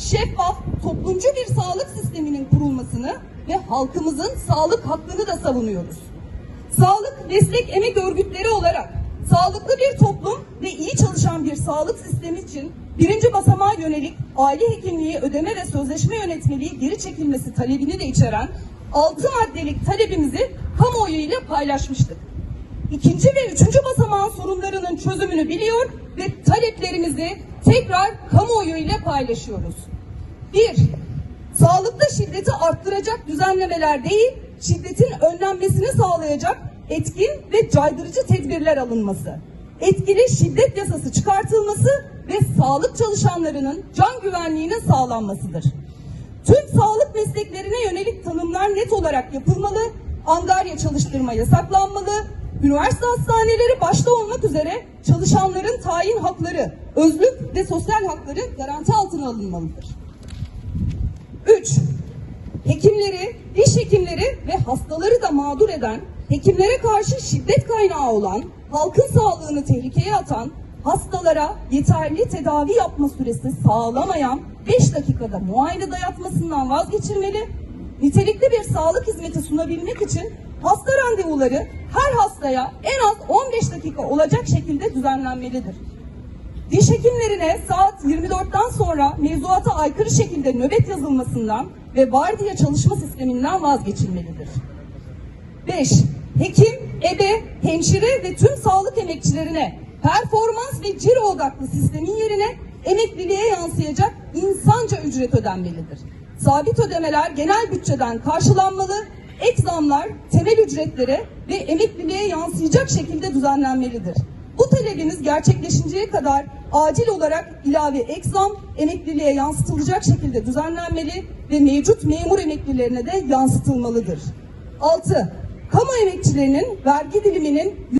şeffaf, toplumcu bir sağlık sisteminin kurulmasını ve halkımızın sağlık hakkını da savunuyoruz. Sağlık, meslek, emek örgütleri olarak sağlıklı bir toplum ve iyi çalışan bir sağlık sistemi için birinci basamağa yönelik aile hekimliği ödeme ve sözleşme yönetmeliği geri çekilmesi talebini de içeren 6 maddelik talebimizi kamuoyu ile paylaşmıştık. İkinci ve üçüncü basamağın sorunlarının çözümünü biliyor ve taleplerimizi tekrar kamuoyu ile paylaşıyoruz. Bir, sağlıkta şiddeti arttıracak düzenlemeler değil, şiddetin önlenmesini sağlayacak etkin ve caydırıcı tedbirler alınması. Etkili şiddet yasası çıkartılması ve sağlık çalışanlarının can güvenliğinin sağlanmasıdır. Tüm sağlık mesleklerine yönelik tanımlar net olarak yapılmalı, angarya çalıştırma yasaklanmalı, üniversite hastaneleri başta olmak üzere çalışanların tayin hakları, özlük ve sosyal hakları garanti altına alınmalıdır. 3. Hekimleri, diş hekimleri ve hastaları da mağdur eden, hekimlere karşı şiddet kaynağı olan, halkın sağlığını tehlikeye atan, hastalara yeterli tedavi yapma süresi sağlamayan 5 dakikada muayene dayatmasından vazgeçilmeli, nitelikli bir sağlık hizmeti sunabilmek için hasta randevuları her hastaya en az 15 dakika olacak şekilde düzenlenmelidir. Diş hekimlerine saat 24'ten sonra mevzuata aykırı şekilde nöbet yazılmasından ve vardiya çalışma sisteminden vazgeçilmelidir. 5. Hekim, ebe, hemşire ve tüm sağlık emekçilerine performans ve ciro odaklı sistemin yerine emekliliğe yansıyacak insanca ücret ödenmelidir. Sabit ödemeler genel bütçeden karşılanmalı, ek zamlar temel ücretlere ve emekliliğe yansıyacak şekilde düzenlenmelidir. Bu talebimiz gerçekleşinceye kadar acil olarak ilave ek zam emekliliğe yansıtılacak şekilde düzenlenmeli ve mevcut memur emeklilerine de yansıtılmalıdır. 6. Kamu emekçilerinin vergi diliminin